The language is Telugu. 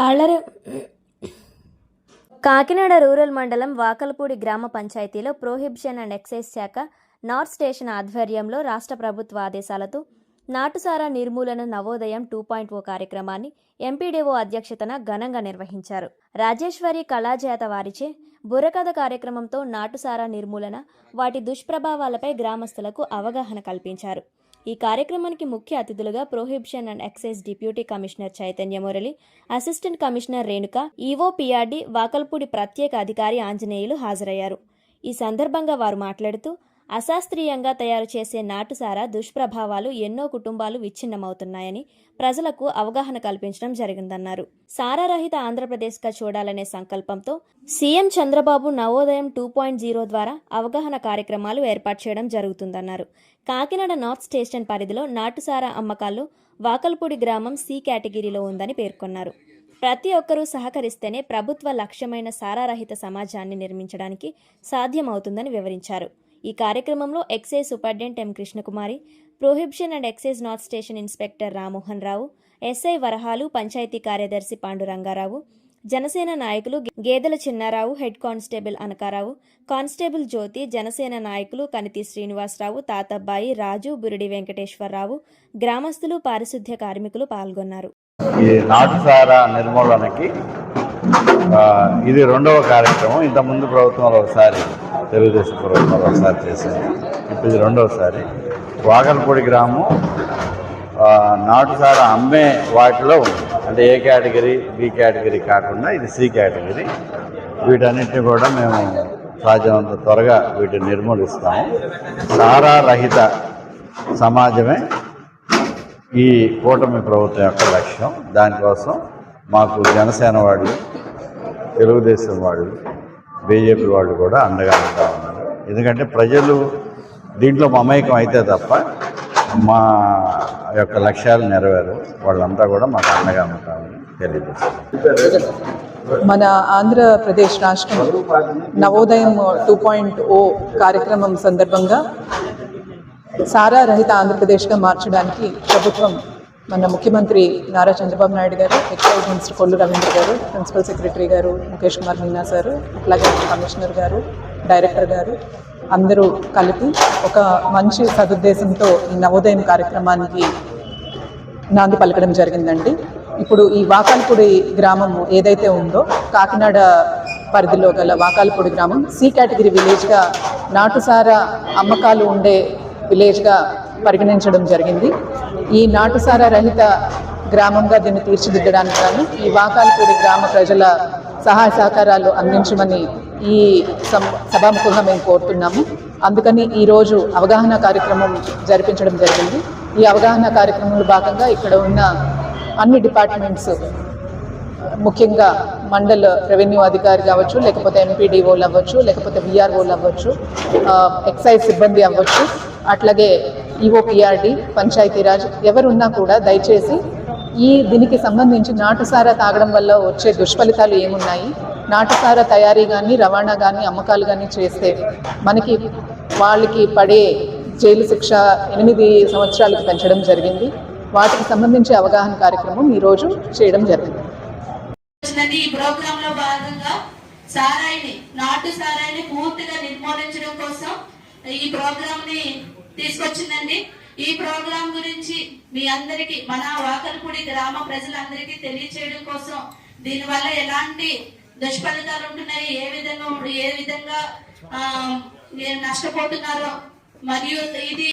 తాళ్ళరే కాకినాడ రూరల్ మండలం వాకలపూడి గ్రామ పంచాయతీలో ప్రొహిబిషన్ అండ్ ఎక్సైజ్ శాఖ నార్త్ స్టేషన్ ఆధ్వర్యంలో రాష్ట్ర ప్రభుత్వ ఆదేశాలతో నాటుసారా నిర్మూలన నవోదయం టూ పాయింట్ ఓ కార్యక్రమాన్ని ఎంపీడీఓ అధ్యక్షతన ఘనంగా నిర్వహించారు. రాజేశ్వరి కళాజాత వారిచే బుర్రకథ కార్యక్రమంతో నాటుసారా నిర్మూలన వాటి దుష్ప్రభావాలపై గ్రామస్తులకు అవగాహన కల్పించారు. ఈ కార్యక్రమానికి ముఖ్య అతిథులుగా prohibition and excise deputy commissioner Chaitanya Murali assistant commissioner Renuka EO PRD Vakalpudi ప్రత్యేక అధికారి ఆంజనేయులు హాజరయ్యారు. ఈ సందర్భంగా వారు మాట్లాడుతూ అశాస్త్రీయంగా తయారు చేసే నాటుసారా దుష్ప్రభావాలు ఎన్నో కుటుంబాలు విచ్ఛిన్నమవుతున్నాయని ప్రజలకు అవగాహన కల్పించడం జరిగిందన్నారు. సారారహిత ఆంధ్రప్రదేశ్గా చూడాలనే సంకల్పంతో CM Chandrababu Navodayam two point zero ద్వారా అవగాహన కార్యక్రమాలు ఏర్పాటు చేయడం జరుగుతుందన్నారు. కాకినాడ నార్త్ స్టేషన్ పరిధిలో నాటుసారా అమ్మకాలు వాకల్పూడి గ్రామం సి కేటగిరీలో ఉందని పేర్కొన్నారు. ప్రతి ఒక్కరూ సహకరిస్తేనే ప్రభుత్వ లక్ష్యమైన సారారహిత సమాజాన్ని నిర్మించడానికి సాధ్యమవుతుందని వివరించారు. ఈ కార్యక్రమంలో excise superintendent M Krishnakumari prohibition and excise north station inspector Rammohan Rao SI Varahalu panchayat కార్యదర్శి పాండురంగారావు జనసేన నాయకులు Gedela Chinnarao head constable Anakarao constable Jyothi Janasena నాయకులు కనితి శ్రీనివాసరావు తాతబ్బాయి రాజు బురిడి వెంకటేశ్వరరావు గ్రామస్తులు పారిశుద్ధ్య కార్మికులు పాల్గొన్నారు. నాటుసారా నిర్మూలనకి ఇది రెండవ కార్యక్రమం. ఇంతకుముందు ప్రభుత్వంలో ఒకసారి తెలుగుదేశం ప్రభుత్వం ఒకసారి చేశారు ఇప్పుడు ఇది రెండవసారి వాగల్పూడి గ్రామం ఆ, నాటుసారా అమ్మే వాటిలో ఉంది. అంటే ఏ కేటగిరీ బి కేటగిరీ కాకుండా ఇది సి కేటగిరీ. వీటన్నిటిని కూడా మేము సాధ్యమంత త్వరగా వీటిని నిర్మూలిస్తాము. సారా రహిత సమాజమే ఈ కూటమి ప్రభుత్వం యొక్క లక్ష్యం. దానికోసం మాకు జనసేన వాళ్ళు తెలుగుదేశం వాళ్ళు బీజేపీ వాళ్ళు కూడా అండగా ఉంటా ఉన్నారు. ఎందుకంటే ప్రజలు దీంట్లో మమైకం అయితే తప్ప మా యొక్క లక్ష్యాలు నెరవేరు. వాళ్ళంతా కూడా మాకు అండగా ఉంటామని తెలియజేస్తారు మన ఆంధ్రప్రదేశ్ రాష్ట్రం నవోదయం టూ పాయింట్ ఓ కార్యక్రమం సందర్భంగా సారా రహిత ఆంధ్రప్రదేశ్గా మార్చడానికి ప్రభుత్వం మన ముఖ్యమంత్రి నారా చంద్రబాబు నాయుడు గారు ఎక్సైజ్ మినిస్టర్ కొల్లు రవీంద్ర గారు ప్రిన్సిపల్ సెక్రటరీ గారు ముఖేష్ కుమార్ మీనా సారు అట్లాగే కమిషనర్ గారు డైరెక్టర్ గారు అందరూ కలిపి ఒక మంచి సదుద్దేశంతో ఈ నవోదయం కార్యక్రమానికి నాంది పలకడం జరిగిందండి. ఇప్పుడు ఈ వాకాల్పూడి గ్రామము ఏదైతే ఉందో కాకినాడ పరిధిలో గల వాకాల్పూడి గ్రామం సి కేటగిరీ విలేజ్గా నాటుసారా అమ్మకాలు ఉండే విలేజ్గా పరిగణించడం జరిగింది. ఈ నాటుసార రహిత గ్రామంగా దీన్ని తీర్చిదిద్దడానికి కానీ ఈ వాకాలపూడి గ్రామ ప్రజల సహాయ సహకారాలు అందించమని ఈ సం- సభాముఖంగా మేము కోరుతున్నాము. అందుకని ఈరోజు అవగాహన కార్యక్రమం జరిపించడం జరిగింది. ఈ అవగాహన కార్యక్రమంలో భాగంగా ఇక్కడ ఉన్న అన్ని డిపార్ట్మెంట్స్ ముఖ్యంగా మండల రెవెన్యూ అధికారి కావచ్చు లేకపోతే ఎంపీడీఓలు అవ్వచ్చు లేకపోతే విఆర్ఓలు అవ్వచ్చు ఎక్సైజ్ సిబ్బంది అవ్వచ్చు అట్లాగే ఈఓపిఆర్డి పంచాయతీరాజ్ ఎవరున్నా కూడా దయచేసి ఈ దీనికి సంబంధించి నాటుసారా తాగడం వల్ల వచ్చే దుష్ఫలితాలు ఏమున్నాయి? నాటుసారా తయారీ కానీ రవాణా కానీ అమ్మకాలు కానీ చేస్తే మనకి వాళ్ళకి పడే జైలు శిక్ష ఎనిమిది సంవత్సరాలకు పెంచడం జరిగింది. వాటికి సంబంధించి అవగాహన కార్యక్రమం ఈరోజు చేయడం జరిగింది. వచ్చినది ఈ ప్రోగ్రామ్లో భాగంగా సారాయిని నాటు సారాయిని పూర్తిగా నిర్మూలించడం కోసం ఈ ప్రోగ్రామ్ని తీసుకొచ్చిందండి. ఈ ప్రోగ్రాం గురించి మీ అందరికి మన వాకల్పూడి గ్రామ ప్రజలందరికీ తెలియచేయడం కోసం దీని వల్ల ఎలాంటి దుష్ఫలితాలు ఉంటున్నాయి ఏ విధంగా ఏ విధంగా నష్టపోతున్నారో మరియు ఇది